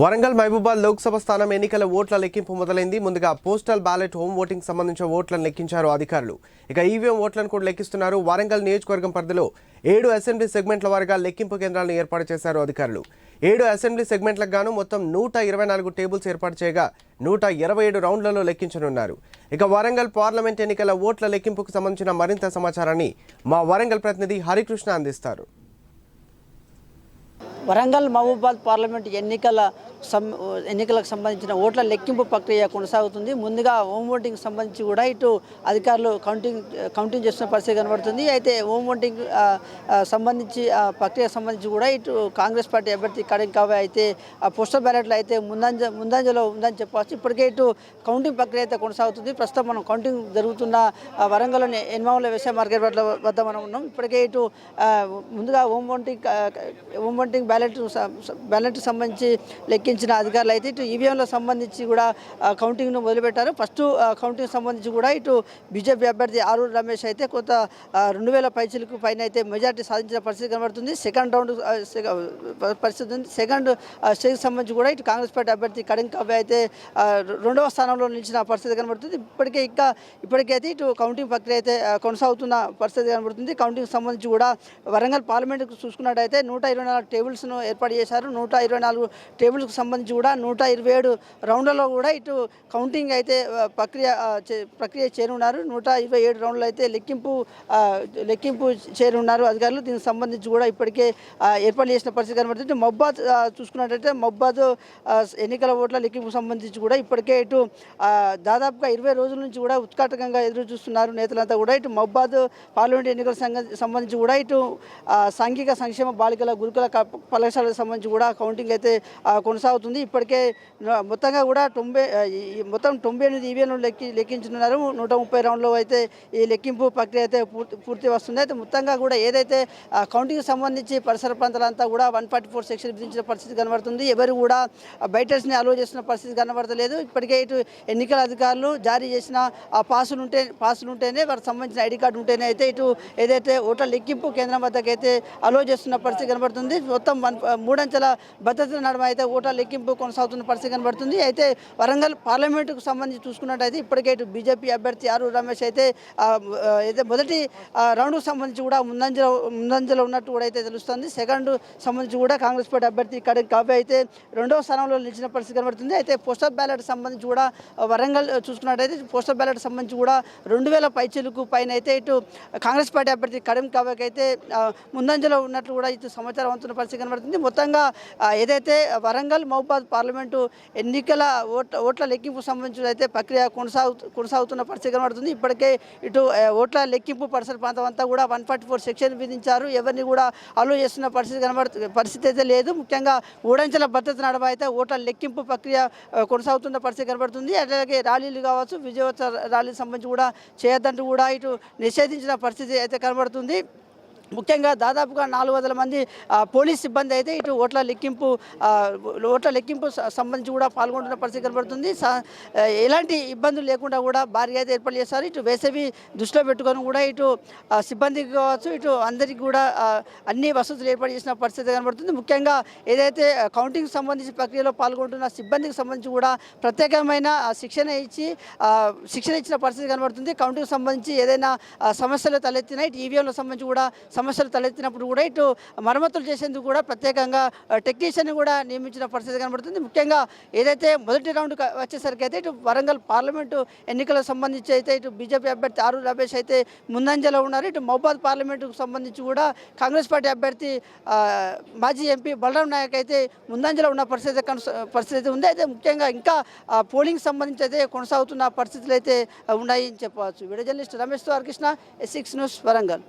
వరంగల్ మహబూబాద్ లోక్సభ స్థానం ఎన్నికల ఓట్ల లెక్కింపు మొదలైంది. ముందుగా పోస్టల్ బ్యాలెట్ హోమ్ ఓటింగ్ సంబంధించిన ఓట్లను లెక్కించారు అధికారులు. ఇక ఈవీఎం ఓట్లను కూడా లెక్కిస్తున్నారు వరంగల్ నియోజకవర్గం పరిధిలో ఏడు అసెంబ్లీ సెగ్మెంట్ల వారిగా లెక్కింపు కేంద్రాలను ఏర్పాటు చేశారు అధికారులు. ఏడు అసెంబ్లీ సెగ్మెంట్లకు గాను మొత్తం నూట ఇరవై నాలుగు టేబుల్స్ ఏర్పాటు చేయగా నూట ఇరవై ఏడు రౌండ్లలో లెక్కించనున్నారు. ఇక వరంగల్ పార్లమెంట్ ఎన్నికల ఓట్ల లెక్కింపుకు సంబంధించిన మరింత సమాచారాన్ని మా వరంగల్ ప్రతినిధి హరికృష్ణ అందిస్తారు. వరంగల్ మహబూబాద్ పార్లమెంట్ ఎన్నికల సం ఎన్నికలకు సంబంధించిన ఓట్ల లెక్కింపు ప్రక్రియ కొనసాగుతుంది. ముందుగా హోమ్ ఓటింగ్ సంబంధించి కూడా ఇటు అధికారులు కౌంటింగ్ కౌంటింగ్ చేస్తున్న పరిస్థితి కనబడుతుంది. అయితే హోమ్ ఓటింగ్ సంబంధించి ఆ ప్రక్రియ సంబంధించి కూడా ఇటు కాంగ్రెస్ పార్టీ అభ్యర్థి కడిం కావే అయితే ఆ పోస్టల్ బ్యాలెట్లు అయితే ముందంజ ముందంజలో ఉందని చెప్పవచ్చు. ఇప్పటికే ఇటు కౌంటింగ్ ప్రక్రియ అయితే కొనసాగుతుంది. ప్రస్తుతం మనం కౌంటింగ్ జరుగుతున్న వరంగల్లోని ఎన్మావుల వ్యవసాయ మార్కెట్ వద్ద మనం ఉన్నాం. ఇప్పటికే ఇటు ముందుగా home voting home voting ballot ballot సంబంధించి లెక్కించిన అధికారులు అయితే ఇటు ఈవీఎంలకు సంబంధించి కూడా కౌంటింగ్ను మొదలుపెట్టారు. ఫస్ట్ కౌంటింగ్ సంబంధించి కూడా ఇటు బీజేపీ అభ్యర్థి ఆరూరు రమేష్ అయితే కొంత రెండు వేల పైచలకు పైన అయితే మెజార్టీ సాధించిన పరిస్థితి కనబడుతుంది. సెకండ్ రౌండ్ పరిస్థితి ఉంది. సెకండ్ ఆ, స్టేజ్కి సంబంధించి కూడా ఇటు కాంగ్రెస్ పార్టీ అభ్యర్థి కడిం కావ్య అయితే రెండవ స్థానంలో నిలిచిన పరిస్థితి కనబడుతుంది. ఇప్పటికే ఇంకా ఇప్పటికైతే ఇటు కౌంటింగ్ ప్రక్రియ అయితే కొనసాగుతున్న పరిస్థితి కనబడుతుంది. కౌంటింగ్ సంబంధించి కూడా వరంగల్ పార్లమెంట్కు చూసుకున్నట్టయితే నూట ఇరవై నాలుగు టేబుల్స్ టేబుల్స్ను ఏర్పాటు చేశారు. నూట ఇరవై నాలుగు టేబుల్స్కి సంబంధించి కూడా నూట ఇరవై ఏడు రౌండ్లలో కూడా ఇటు కౌంటింగ్ అయితే ప్రక్రియ ప్రక్రియ చేరున్నారు. నూట ఇరవై ఏడు రౌండ్లు అయితే లెక్కింపు లెక్కింపు చేరున్నారు అధికారులు. దీనికి సంబంధించి కూడా ఇప్పటికే ఏర్పాటు చేసిన పరిస్థితి కనబడుతుంది. మబ్బాద్ ఆ, చూసుకున్నట్టయితే మబ్బాద్ ఎన్నికల ఓట్ల లెక్కింపు సంబంధించి కూడా ఇప్పటికే ఇటు దాదాపుగా ఇరవై రోజుల నుంచి కూడా ఉత్కాటకంగా ఎదురు చూస్తున్నారు నేతలంతా కూడా. ఇటు మబ్బాద్ పార్లమెంట్ ఎన్నికల సంబంధించి కూడా ఇటు సాంఘిక సంక్షేమ బాలికల గురుకుల క- సంబంధించి కూడా కౌంటింగ్ అయితే కొనసాగుతుంది. ఇప్పటికే మొత్తంగా కూడా తొంభై ఈ మొత్తం తొంభై ఎనిమిది ఈవీఎంలు లెక్కి లెక్కించున్నారు నూట ముప్పై రౌండ్లో అయితే ఈ లెక్కింపు ప్రక్రియ అయితే పూర్తి పూర్తి వస్తుంది. అయితే మొత్తంగా కూడా ఏదైతే ఆ, కౌంటింగ్ సంబంధించి పరిసర ప్రాంతాలంతా కూడా వన్ ఫార్టీ ఫోర్ సెక్షన్ విధించిన పరిస్థితి కనబడుతుంది. ఎవరు కూడా బయటర్స్ని అలో చేసిన పరిస్థితి కనబడతలేదు. ఇప్పటికే ఇటు ఎన్నికల అధికారులు జారీ చేసిన ఆ పాసులు ఉంటే పాసులు ఉంటేనే వారికి సంబంధించిన ఐడి కార్డు ఉంటేనే అయితే ఇటు ఏదైతే ఓట్ల లెక్కింపు కేంద్రం వద్దకైతే అలో చేస్తున్న పరిస్థితి కనబడుతుంది. మొత్తం మూడంచెల భద్రత నడమ అయితే ఓట్ల లెక్కింపు కొనసాగుతున్న పరిస్థితి కనబడుతుంది. అయితే వరంగల్ పార్లమెంటుకు సంబంధించి చూసుకున్నట్టయితే ఇప్పటికే ఇటు బీజేపీ అభ్యర్థి ఆరు రమేష్ అయితే అయితే మొదటి రౌండ్కు సంబంధించి కూడా ముందంజలో ముందంజలో ఉన్నట్టు కూడా అయితే తెలుస్తుంది. సెకండ్ సంబంధించి కూడా కాంగ్రెస్ పార్టీ అభ్యర్థి కడ కావ్య అయితే రెండవ స్థానంలో నిలిచిన పరిస్థితి కనబడుతుంది. అయితే పోస్టల్ బ్యాలెట్ సంబంధించి కూడా వరంగల్ చూసుకున్నట్టయితే పోస్టల్ బ్యాలెట్ సంబంధించి కూడా రెండు వేల పైచీలకు పైన అయితే ఇటు కాంగ్రెస్ పార్టీ అభ్యర్థి కరీం కావ్యకి అయితే ముందంజలో ఉన్నట్లు కూడా ఇటు సమాచారం అందుతున్న పరిస్థితి కనబడుతుంది. మొత్తంగా ఏదైతే వరంగల్ మహబాద్ పార్లమెంటు ఎన్నికల ఓట్ల ఓట్ల లెక్కింపు సంబంధించిన అయితే ప్రక్రియ కొనసాగు కొనసాగుతున్న పరిస్థితి కనబడుతుంది. ఇప్పటికే ఇటు ఓట్ల లెక్కింపు పరిసర ప్రాంతం అంతా కూడా వన్ ఫార్టీ ఫోర్ సెక్షన్ విధించారు. ఎవరిని కూడా అలో చేస్తున్న పరిస్థితి కనబడుతుంది పరిస్థితి అయితే లేదు. ముఖ్యంగా ఊడంచెల భద్రత నడవ అయితే ఓట్ల లెక్కింపు ప్రక్రియ కొనసాగుతున్న పరిస్థితి కనబడుతుంది. అలాగే ర్యాలీలు కావచ్చు విజయోత్సవ ర్యాలీకి సంబంధించి కూడా చేయొద్దంటూ కూడా ఇటు నిషేధించిన పరిస్థితి అయితే కనబడుతుంది. ముఖ్యంగా దాదాపుగా నాలుగు వందల మంది పోలీస్ సిబ్బంది అయితే ఇటు ఓట్ల లెక్కింపు ఓట్ల లెక్కింపు సంబంధించి కూడా పాల్గొంటున్న పరిస్థితి కనబడుతుంది. స- ఎలాంటి ఇబ్బందులు లేకుండా కూడా భారీగా అయితే ఏర్పాటు చేస్తారు ఇటు వేసవి దృష్టిలో పెట్టుకొని కూడా ఇటు సిబ్బందికి కావచ్చు ఇటు అందరికీ కూడా అన్ని వసతులు ఏర్పాటు చేసిన పరిస్థితి కనబడుతుంది. ముఖ్యంగా ఏదైతే కౌంటింగ్ సంబంధించి ప్రక్రియలో పాల్గొంటున్న సిబ్బందికి సంబంధించి కూడా ప్రత్యేకమైన శిక్షణ ఇచ్చి శిక్షణ ఇచ్చిన పరిస్థితి కనబడుతుంది. కౌంటింగ్ సంబంధించి ఏదైనా సమస్యలు తలెత్తినా ఇటు ఈవీఎంలకు సంబంధించి కూడా సమస్యలు తలెత్తినప్పుడు కూడా ఇటు మరమ్మతులు చేసేందుకు కూడా ప్రత్యేకంగా టెక్నీషియన్ కూడా నియమించిన పరిస్థితి కనబడుతుంది. ముఖ్యంగా ఏదైతే మొదటి రౌండ్ వచ్చేసరికి అయితే ఇటు వరంగల్ పార్లమెంటు ఎన్నికలకు సంబంధించి అయితే ఇటు బీజేపీ అభ్యర్థి ఆరు రమేష్ అయితే ముందంజలో ఉన్నారు. ఇటు మహబాద్ పార్లమెంటుకు సంబంధించి కూడా కాంగ్రెస్ పార్టీ అభ్యర్థి మాజీ ఎంపీ బలరాం నాయక్ అయితే ముందంజలో ఉన్న పరిస్థితి పరిస్థితి ఉంది. అయితే ముఖ్యంగా ఇంకా పోలింగ్ సంబంధించి అయితే కొనసాగుతున్న పరిస్థితులు అయితే ఉన్నాయి అని చెప్పవచ్చు. వీడియో జర్నలిస్ట్ రమేష్తో ఎస్ సిక్స్ న్యూస్ వరంగల్.